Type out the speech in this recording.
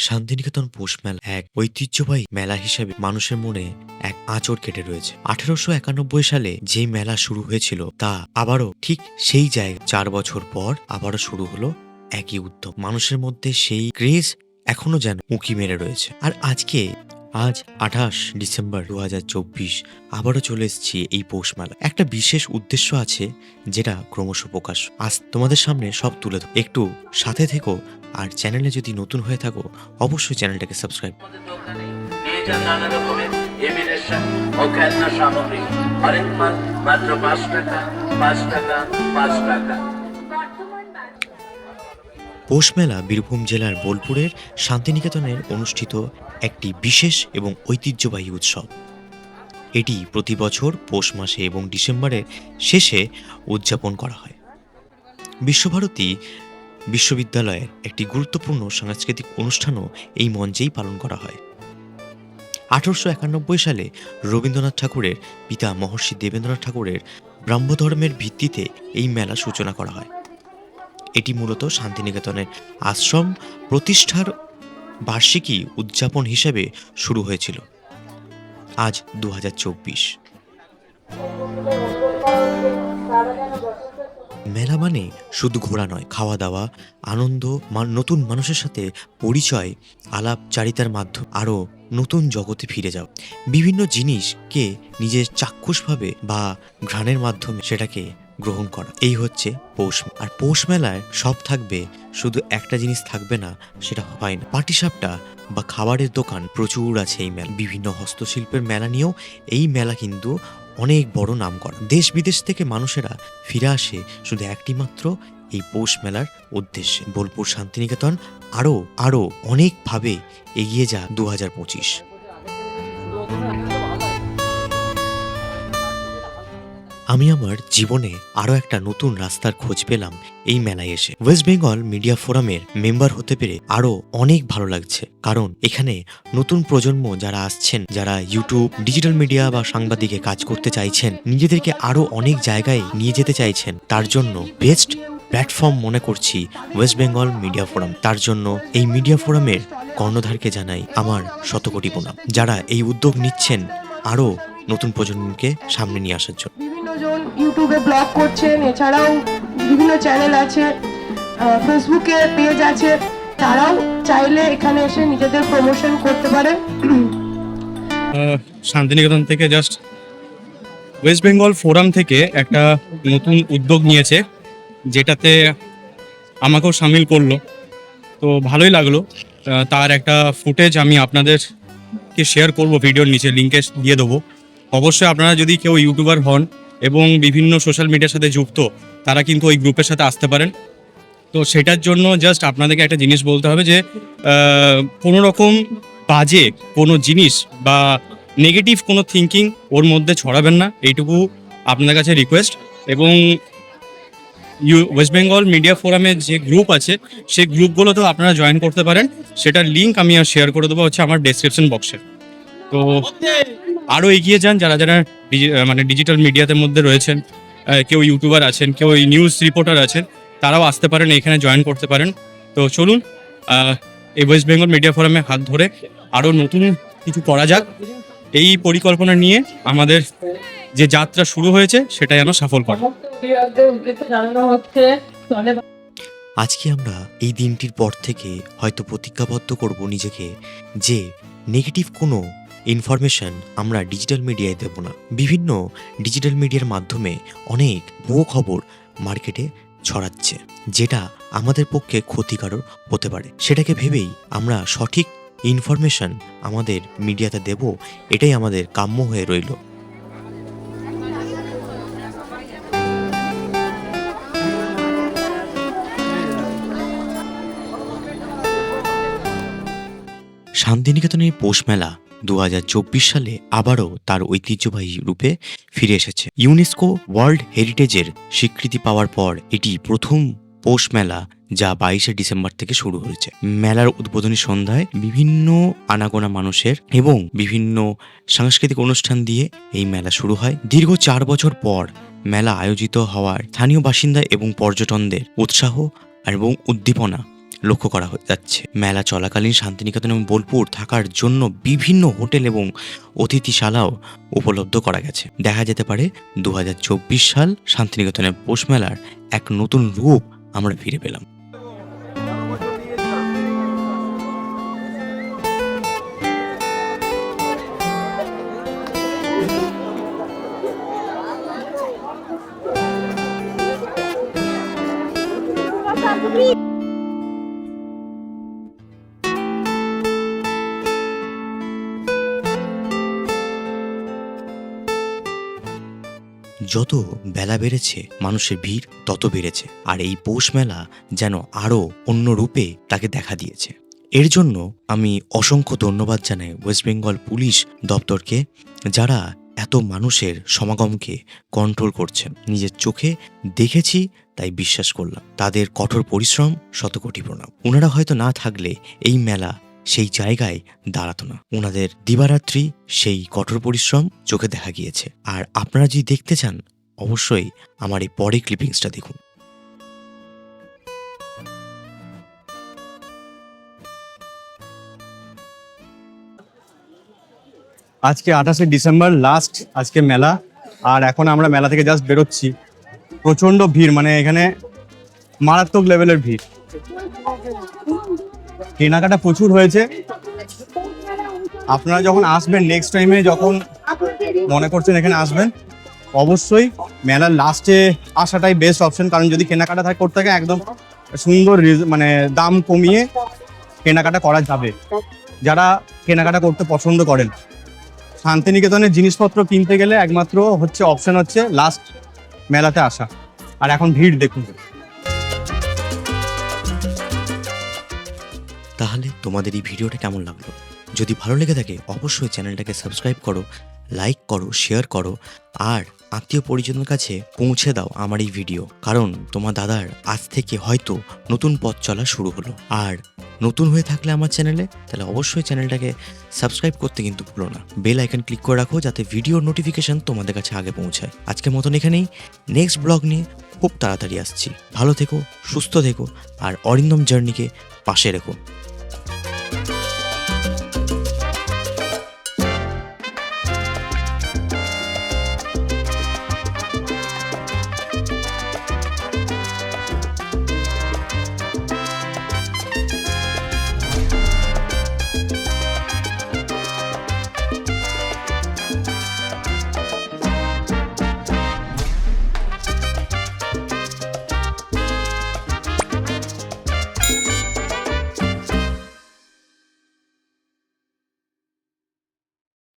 শান্তিনিকেতন পৌষ মেলা এক ঐতিহ্যবাহী মেলা হিসেবে মানুষের মনে এক আঁচড় কেটে রয়েছে। আঠারোশো একানব্বই সালে যে মেলা শুরু হয়েছিল, তা আবারও ঠিক সেই জায়গায় চার বছর পর আবারও শুরু হলো একই উদ্যোগ। মানুষের মধ্যে সেই ক্রেজ এখনও যেন উঁকি মেরে রয়েছে। আর আজকে আজ আঠাশ ডিসেম্বর দু হাজার চব্বিশ আবারও চলে এসেছি এই পৌষ মেলা একটা বিশেষ উদ্দেশ্য আছে যেটা ক্রমশ প্রকাশ। আজ তোমাদের সামনে সব তুলে ধর একটু সাথে থেকো আর চ্যানেলে যদি নতুন হয়ে থাকো, অবশ্যই চ্যানেলটাকে সাবস্ক্রাইব মাত্র পাঁচ টাকা পাঁচ টাকা পাঁচ টাকা। পৌষ মেলা বীরভূম জেলার বোলপুরের শান্তিনিকেতনের অনুষ্ঠিত একটি বিশেষ এবং ঐতিহ্যবাহী উৎসব। এটি প্রতি বছর পৌষ মাসে এবং ডিসেম্বরের শেষে উদযাপন করা হয়। বিশ্বভারতী বিশ্ববিদ্যালয়ের একটি গুরুত্বপূর্ণ সাংস্কৃতিক অনুষ্ঠানও এই মঞ্চেই পালন করা হয়। আঠারোশো একানব্বই সালে রবীন্দ্রনাথ ঠাকুরের পিতা মহর্ষি দেবেন্দ্রনাথ ঠাকুরের ব্রাহ্মধর্মের ভিত্তিতে এই মেলা সূচনা করা হয়। এটি মূলত শান্তিনিকেতনের আশ্রম প্রতিষ্ঠার বার্ষিকী উদযাপন হিসেবে শুরু হয়েছিল। আজ দু হাজার চব্বিশ। মেলা মানে শুধু ঘোরা নয় খাওয়া দাওয়া আনন্দ নতুন মানুষের সাথে পরিচয়, আলাপচারিতার মাধ্যম, আরও নতুন জগতে ফিরে যাও বিভিন্ন জিনিসকে নিজের চাক্ষুষভাবে বা ঘ্রাণের মাধ্যমে সেটাকে গ্রহণ করা। এই হচ্ছে পৌষ আর পৌষ মেলায় সব থাকবে, শুধু একটা জিনিস থাকবে না, সেটা হয় না। পাটিসাপটা বা খাবারের দোকান প্রচুর আছে এই মেলা বিভিন্ন হস্তশিল্পের মেলা নিয়েও এই মেলা কিন্তু অনেক বড় নাম করা দেশ বিদেশ থেকে মানুষেরা ফিরে আসে শুধু একটি মাত্র এই পৌষ মেলার উদ্দেশ্যে। বোলপুর শান্তিনিকেতন আরও আরও অনেকভাবে এগিয়ে যা দু হাজার পঁচিশ। আমি আমার জীবনে আরও একটা নতুন রাস্তার খোঁজ পেলাম এই মেলায় এসে। ওয়েস্ট বেঙ্গল মিডিয়া ফোরামের মেম্বার হতে পেরে আরও অনেক ভালো লাগছে। কারণ এখানে নতুন প্রজন্ম যারা আসছেন, যারা ইউটিউব ডিজিটাল মিডিয়া বা সাংবাদিকে কাজ করতে চাইছেন, নিজেদেরকে আরও অনেক জায়গায় নিয়ে যেতে চাইছেন, তার জন্য বেস্ট প্ল্যাটফর্ম মনে করছি ওয়েস্ট বেঙ্গল মিডিয়া ফোরাম তার জন্য এই মিডিয়া ফোরামের কর্ণধারকে জানাই আমার শতকোটি প্রণাম। যারা এই উদ্যোগ নিচ্ছেন আরও নতুন প্রজন্মকে সামনে নিয়ে আসার জন্য। ইউটিউবে ব্লগ করছেন এছাড়াও বিভিন্ন চ্যানেল আছে ফেসবুকে পেজ আছে তারাও চাইলে এখানে এসে নিজেদের প্রমোশন করতে আহ, শান্তিনিকেতন থেকে জাস্ট ওয়েস্ট বেঙ্গল ফোরাম থেকে একটা নতুন উদ্যোগ নিয়েছে যেটাতে আমাকেও সামিল করল। তো ভালোই লাগল। তার একটা ফুটেজ আমি আপনাদেরকে শেয়ার করব ভিডিওর নিচে লিঙ্কে দিয়ে দেবো। অবশ্যই আপনারা যদি কেউ ইউটিউবার হন এবং বিভিন্ন সোশ্যাল মিডিয়ার সাথে যুক্ত, তারা কিন্তু ওই গ্রুপের সাথে আসতে পারেন। তো সেটার জন্য জাস্ট আপনাদেরকে একটা জিনিস বলতে হবে যে কোনো রকম বাজে কোনো জিনিস বা নেগেটিভ কোনো থিঙ্কিং ওর মধ্যে ছড়াবেন না, এইটুকু আপনাদের কাছে রিকোয়েস্ট এবং ইউ ওয়েস্ট বেঙ্গল মিডিয়া ফোরামের যে গ্রুপ আছে, সেই গ্রুপগুলোতেও আপনারা জয়েন করতে পারেন। সেটার লিঙ্ক আমি আর শেয়ার করে দেবো হচ্ছে আমার ডেসক্রিপশন বক্সে তো আরও এগিয়ে যান যারা যারা মানে ডিজিটাল মিডিয়াতে মধ্যে রয়েছেন কেউ ইউটিউবার আছেন, কেউ নিউজ রিপোর্টার আছেন, তারাও আসতে পারেন, এখানে জয়েন করতে পারেন। তো চলুন এই ওয়েস্ট বেঙ্গল মিডিয়া ফোরামে হাত ধরে আরও নতুন কিছু করা যাক। এই পরিকল্পনা নিয়ে আমাদের যে যাত্রা শুরু হয়েছে সেটা যেন সফল করে আজকে আমরা এই দিনটির পর থেকে হয়তো প্রতিজ্ঞাবদ্ধ করব নিজেকে যে নেগেটিভ কোনো ইনফরমেশন আমরা ডিজিটাল মিডিয়ায় দেব না। বিভিন্ন ডিজিটাল মিডিয়ার মাধ্যমে অনেক ভুয়ো খবর মার্কেটে ছড়াচ্ছে, যেটা আমাদের পক্ষে ক্ষতিকারক হতে পারে। সেটাকে ভেবেই আমরা সঠিক ইনফরমেশন আমাদের মিডিয়াতে দেব, এটাই আমাদের কাম্য হয়ে রইল। শান্তিনিকেতনের পৌষ মেলা দু হাজার চব্বিশ সালে আবারও তার ঐতিহ্যবাহী রূপে ফিরে এসেছে। ইউনেস্কো ওয়ার্ল্ড হেরিটেজের স্বীকৃতি পাওয়ার পর এটি প্রথম পৌষ মেলা যা বাইশে ডিসেম্বর থেকে শুরু হয়েছে। মেলার উদ্বোধনী সন্ধ্যায় বিভিন্ন আনাগোনা মানুষের এবং বিভিন্ন সাংস্কৃতিক অনুষ্ঠান দিয়ে এই মেলা শুরু হয়। দীর্ঘ চার বছর পর মেলা আয়োজিত হওয়ার স্থানীয় বাসিন্দা এবং পর্যটনদের উৎসাহ এবং উদ্দীপনা লক্ষ্য করা যাচ্ছে। মেলা চলাকালীন শান্তিনিকেতন এবং বোলপুর থাকার জন্য বিভিন্ন হোটেল এবং অতিথিশালাও উপলব্ধ করা গেছে। দেখা যেতে পারে দু হাজার চব্বিশ সাল শান্তিনিকেতনের পোষ মেলার এক নতুন রূপ আমরা ফিরে পেলাম। যত বেলা বেড়েছে, মানুষের ভিড় তত বেড়েছে, আর এই পৌষ মেলা যেন আরও অন্য রূপে তাকে দেখা দিয়েছে। এর জন্য আমি অসংখ্য ধন্যবাদ জানাই ওয়েস্ট বেঙ্গল পুলিশ দপ্তরকে, যারা এত মানুষের সমাগমকে কন্ট্রোল করছেন। নিজের চোখে দেখেছি, তাই বিশ্বাস করলাম। তাদের কঠোর পরিশ্রম শতকোটি প্রণাম। ওনারা হয়তো না থাকলে এই মেলা সেই জায়গায় দাঁড়াতো না। ওনাদের দিবারাত্রি সেই কঠোর পরিশ্রম চোখে দেখা গিয়েছে। আর আপনারা যদি দেখতে চান, অবশ্যই আমার এই পরে ক্লিপিংসটা দেখুন। আজকে আঠাশে ডিসেম্বর লাস্ট আজকে মেলা। আর এখন আমরা মেলা থেকে জাস্ট বেরোচ্ছি। প্রচণ্ড ভিড় মানে এখানে মারাত্মক লেভেলের ভিড়। কেনাকাটা প্রচুর হয়েছে। আপনারা যখন আসবেন নেক্সট টাইমে যখন মনে করছেন এখানে আসবেন, অবশ্যই মেলার লাস্টে আসাটাই বেস্ট অপশন কারণ যদি কেনাকাটা থাকে করতে থাকে, একদম সুন্দর মানে দাম কমিয়ে কেনাকাটা করা যাবে। যারা কেনাকাটা করতে পছন্দ করেন, শান্তিনিকেতনের জিনিসপত্র কিনতে গেলে একমাত্র হচ্ছে অপশন হচ্ছে লাস্ট মেলাতে আসা। আর এখন ভিড় দেখুন। তাহলে তোমাদের এই ভিডিওটা কেমন লাগল? যদি ভালো লেগে থাকে, অবশ্যই চ্যানেলটাকে সাবস্ক্রাইব করো, লাইক করো, শেয়ার করো, আর আত্মীয় পরিজনের কাছে পৌঁছে দাও আমার এই ভিডিও। কারণ তোমার দাদার আজ থেকে হয়তো নতুন পথ চলা শুরু হলো। আর নতুন হয়ে থাকলে আমার চ্যানেলে, তাহলে অবশ্যই চ্যানেলটাকে সাবস্ক্রাইব করতে কিন্তু ভুলো না। বেল আইকন ক্লিক করে রাখো যাতে ভিডিওর নোটিফিকেশন তোমাদের কাছে আগে পৌঁছায়। আজকের মতন এখানেই। নেক্সট ব্লগ নিয়ে খুব তাড়াতাড়ি আসছি। ভালো থেকো, সুস্থ থেকো, আর অরিন্দম জার্নিকে পাশে রেখো।